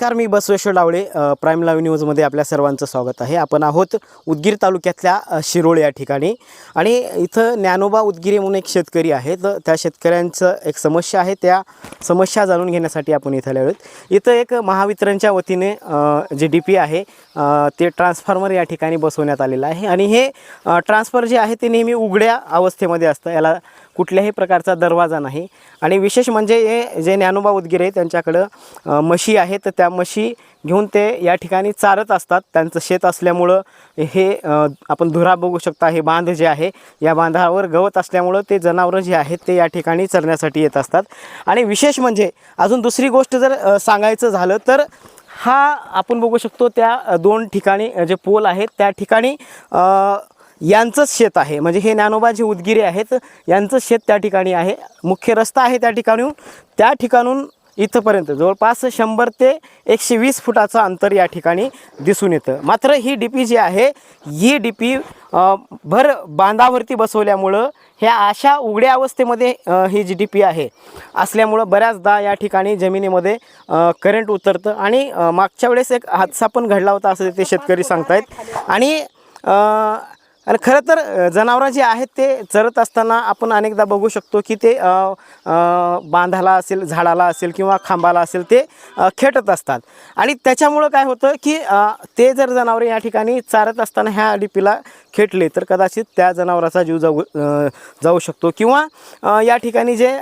नमस्कार मी Basaveshwar Dawale prime live न्यूजमध्ये आपल्या सर्वांचं स्वागत आहे. आपण आहोत उदगीर तालुक्यातल्या शिरोळ या ठिकाणी. आणि इथं ज्ञानोबा उदगिरे म्हणून एक शेतकरी आहे तर त्या शेतकऱ्यांचं एक समस्या आहे. त्या समस्या जाणून घेण्यासाठी आपण इथं आलो आहोत. इथं एक महावितरणच्या वतीने जे डी पी आहे ते ट्रान्सफॉर्मर या ठिकाणी बसवण्यात आलेलं आहे. आणि हे अ, ट्रान्सफर जे आहे ते नेहमी उघड्या अवस्थेमध्ये असतं. याला कुठल्याही प्रकारचा दरवाजा नाही. आणि विशेष म्हणजे हे जे ज्ञानोबा उदगिरे त्यांच्याकडं म्हशी आहे तर त्या म्हशी घेऊन ते या ठिकाणी चारत असतात. त्यांचं शेत असल्यामुळं हे आपण धुरा बघू शकता. हे बांध जे आहे या बांधावर गवत असल्यामुळं ते जनावरं जे आहेत ते या ठिकाणी चरण्यासाठी येत असतात. आणि विशेष म्हणजे अजून दुसरी गोष्ट जर सांगायचं झालं तर हा आपण बघू शकतो त्या दोन ठिकाणी जे पोल आहेत त्या ठिकाणी यांचंच शेत आहे. म्हणजे हे ज्ञानोबा जे उदगिरे आहेत यांचं शेत त्या ठिकाणी आहे. मुख्य रस्ता आहे त्या ठिकाणून त्या ठिकाणून इथंपर्यंत जवळपास शंभर ते एकशे वीस फुटाचं अंतर या ठिकाणी दिसून येतं. मात्र ही डी पी जी आहे ही डी पी भर बांधावरती बसवल्यामुळं ह्या अशा उघड्या अवस्थेमध्ये ही जी डी पी आहे असल्यामुळं बऱ्याचदा या ठिकाणी जमिनीमध्ये करंट उतरतं आणि मागच्या वेळेस एक हादसा पण घडला होता असं ते शेतकरी सांगतायत. आणि आणि खरं तर जनावरं जे आहेत ते चरत असताना आपण अनेकदा बघू शकतो की ते बांधाला असेल झाडाला असेल किंवा खांबाला असेल ते खेटत असतात. आणि त्याच्यामुळं काय होतं की ते जर जनावरे या ठिकाणी चारत असताना ह्या डीपीला खेटले तर कदाचित त्या जनावराचा जीव जाऊ जाऊ शकतो. किंवा या ठिकाणी जे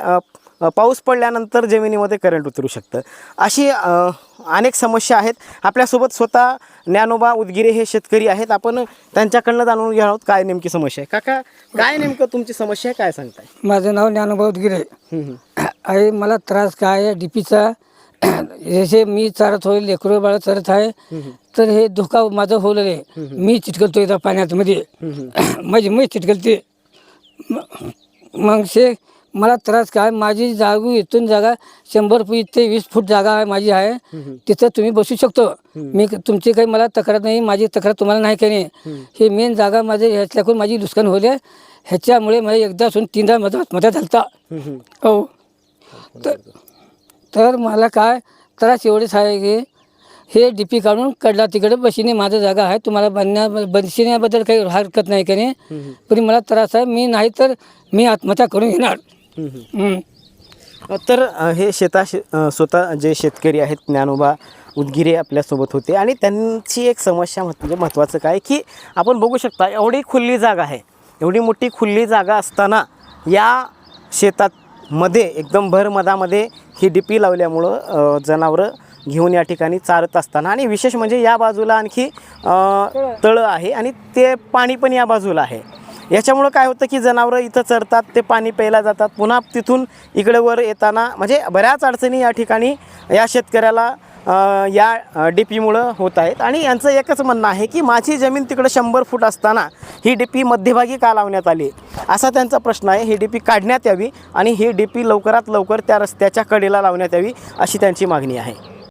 पाऊस पडल्यानंतर जमिनीमध्ये करंट उतरू शकतं. अशी अनेक समस्या आहेत. आपल्यासोबत स्वतः ज्ञानोबा उदगिरे हे शेतकरी आहेत. आपण त्यांच्याकडनं जाणून घेणार आहोत काय नेमकी समस्या आहे. काका काय नेमकं तुमची समस्या आहे? काय सांगताय? माझं नाव ज्ञानोबा गिरे हम्म, हम्म. आहे मला त्रास काय आहे? डीपीचा जसे मी चारत होईल लेकरू बाळ चरत आहे तर हे धोका माझं होलं आहे मी चिटकलतो इथं पाण्यात मध्ये. माझी मी चिटकलते. मग शे मला त्रास काय माझी जागू इथून जागा शंभर फूट ते वीस फूट जागा आहे माझी आहे. तिथं तुम्ही बसू शकतो. मी तुमची काही मला तक्रार नाही माझी तक्रार तुम्हाला नाही काही नाही हे मेन जागा माझे ह्याच्याकडून माझी नुकसान होले ह्याच्यामुळे मला एकदा असून तीनदा मदत मदत झालता हो. तर तर मला काय त्रास एवढेच आहे की हे डी पी काढून कडला तिकडे बशीने माझं जागा आहे. तुम्हाला बनण्या बसण्याबद्दल काही हरकत नाही का नाही. पण मला त्रास आहे. मी नाही तर मी आत्महत्या करून घेणार. हम्म. तर अ, हे शेता शे- अ, स्वतः जे शेतकरी आहेत ज्ञानोबा उदगिरे आपल्यासोबत होते आणि त्यांची एक समस्या म्हणजे महत्त्वाचं काय की आपण बघू शकता एवढी खुल्ली जागा आहे. एवढी मोठी खुल्ली जागा असताना या शेतात मध्ये एकदम भर मधामध्ये ही डिपी लावल्यामुळं अ, जनावरं घेऊन या ठिकाणी चारत असताना आणि विशेष म्हणजे या बाजूला आणखी अ, तळं आहे आणि ते पाणी पण या बाजूला आहे. याच्यामुळं काय होतं की जनावरं इथं चरतात ते पाणी प्यायला जातात. पुन्हा तिथून इकडे वर येताना म्हणजे बऱ्याच अडचणी या ठिकाणी या शेतकऱ्याला या डी पीमुळं होत आहेत. आणि यांचं एकच म्हणणं आहे की माझी जमीन तिकडं शंभर फूट असताना ही डी पी मध्यभागी का लावण्यात आली? असा त्यांचा प्रश्न आहे. ही डी पी काढण्यात यावी आणि ही डी पी लवकरात लवकर त्या रस्त्याच्या कडेला लावण्यात यावी अशी त्यांची मागणी आहे.